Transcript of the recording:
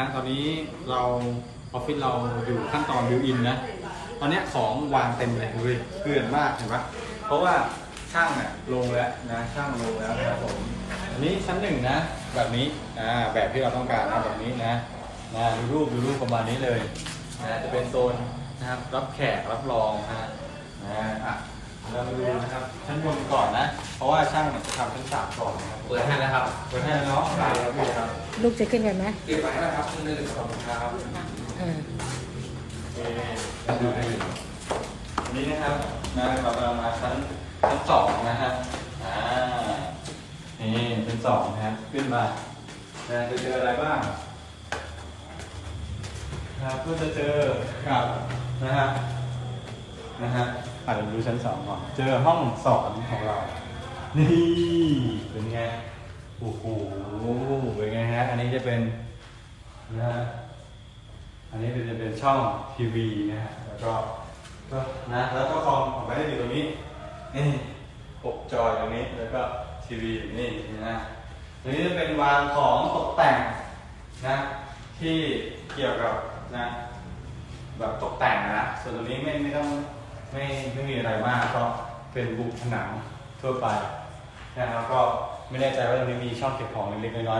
ฮะตอนนี้เราออฟฟิศเราอยู่ขั้นตอนบิวอินนะ ตอนนี้ของวางเต็มเลยดูดิเกลื่อนมากเห็นปะเพราะว่าช่างเนี่ยลงแล้วนะช่างลงแล้วนะครับผมอันนี้ชั้นหนึ่งนะ แบบนี้อ่าแบบที่เราต้องการนะแบบนี้นะนะดูรูปดูรูปประมาณนี้เลยนะจะเป็นโซนนะครับรับแขกรับรองนะนะอะเรามาดูนะครับชั้นบนก่อนนะ เพราะว่าช่างเนี่ยจะทำชั้นสามก่อนนะครับเปิดให้แล้วครับเปิดให้แล้วเนาะได้ครับพี่ครับลูกจะขึ้นไปไหมเก็บไว้นะครับขึ้นได้เลยขอบคุณครับอ่าโอเคมาดูให้ดูอันนี้นะครับนะเรากำลังมาชั้นชั้นสองนะฮะอ่านี่ชั้นสองนะครับขึ้นมานะจะเจออะไรบ้างนะครับก็จะเจอกับนะฮะนะฮะอาจจะดูชั้นสองก่อนเจอห้องสอนของเรา นี่เป็นไงโอ้โหเป็นไงฮะอันนี้จะเป็นนะฮะอันนี้จะเป็นช่องทีวีนะฮะแล้วก็ก็นะแล้วก็คอมของไปได้อยู่ตรงนี้นี่ปกจอยตรงนี้แล้วก็ทีวีอยู่นี่นะตรงนี้จะเป็นวางของตกแต่งนะที่เกี่ยวกับนะแบบตกแต่งนะส่วนตรงนี้ไม่ไม่ต้องไม่ไม่มีอะไรมากก็เป็นบุกผนัง ทั่วไปนะครับก็ไม่แน่ใจว่าตรงนี้มีช่องเก็บของเล็กๆน้อยๆ